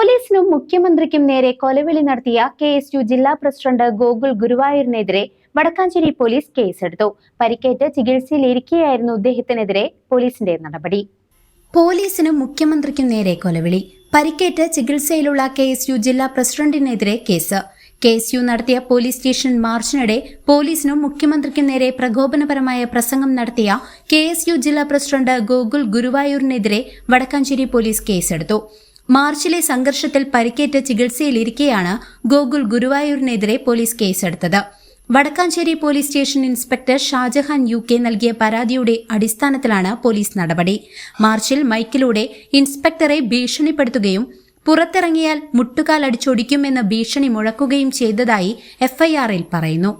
പോലീസിനും മുഖ്യമന്ത്രിക്കും നേരെ കൊലവിളി നടത്തിയ കെ എസ് യു ജില്ലാ പ്രസിഡന്റ് ഗോകുൽ ഗുരുവായൂരിനെതിരെ വടക്കാഞ്ചേരി പോലീസ് കേസെടുത്തു. പരിക്കേറ്റ് ചികിത്സയിലിരിക്കെയായിരുന്നു ഇദ്ദേഹത്തിനെതിരെ പോലീസിന്റെ നടപടി. പോലീസിനും മുഖ്യമന്ത്രിക്കും നേരെ കൊലവിളി. പരിക്കേറ്റ് ചികിത്സയിലുള്ള കെ എസ് യു ജില്ലാ പ്രസിഡന്റിനെതിരെ കേസ്. കെ എസ് യു നടത്തിയ പോലീസ് സ്റ്റേഷൻ മാർച്ചിനിടെ പോലീസിനും മുഖ്യമന്ത്രിക്കും നേരെ പ്രകോപനപരമായ പ്രസംഗം നടത്തിയ കെ എസ് യു ജില്ലാ പ്രസിഡന്റ് ഗോകുൽ ഗുരുവായൂരിനെതിരെ വടക്കാഞ്ചേരി പോലീസ് കേസെടുത്തു. മാർച്ചിലെ സംഘർഷത്തിൽ പരിക്കേറ്റ് ചികിത്സയിലിരിക്കെയാണ് ഗോകുൽ ഗുരുവായൂരിനെതിരെ പോലീസ് കേസെടുത്തത്. Vadakkanchery police station inspector Shajahan U K നൽകിയ പരാതിയുടെ അടിസ്ഥാനത്തിലാണ് പോലീസ് നടപടി. മാർച്ചിൽ മൈക്കിലൂടെ ഇൻസ്പെക്ടറെ ഭീഷണിപ്പെടുത്തുകയും പുറത്തിറങ്ങിയാൽ മുട്ടുകാൽ അടിച്ചൊടിക്കുമെന്ന് ഭീഷണി മുഴക്കുകയും ചെയ്തതായി എഫ്ഐആറിൽ പറയുന്നു.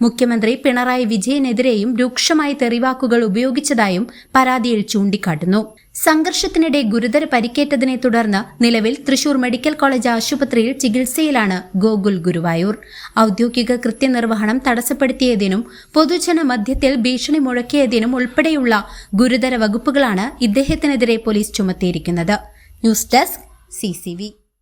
മുഖ്യമന്ത്രി പിണറായി വിജയനെതിരെയും രൂക്ഷമായ തെറിവാക്കുകൾ ഉപയോഗിച്ചതായും പരാതിയിൽ ചൂണ്ടിക്കാട്ടുന്നു. സംഘർഷത്തിനിടെ ഗുരുതര പരിക്കേറ്റതിനെ തുടർന്ന് നിലവിൽ തൃശൂർ മെഡിക്കൽ കോളേജ് ആശുപത്രിയിൽ ചികിത്സയിലാണ് ഗോകുൽ ഗുരുവായൂർ. ഔദ്യോഗിക കൃത്യനിർവഹണം തടസ്സപ്പെടുത്തിയതിനും പൊതുജന മധ്യത്തിൽ ഭീഷണി മുഴക്കിയതിനും ഉൾപ്പെടെയുള്ള ഗുരുതര വകുപ്പുകളാണ് ഇദ്ദേഹത്തിനെതിരെ പോലീസ് ചുമത്തിയിരിക്കുന്നത്. News desk C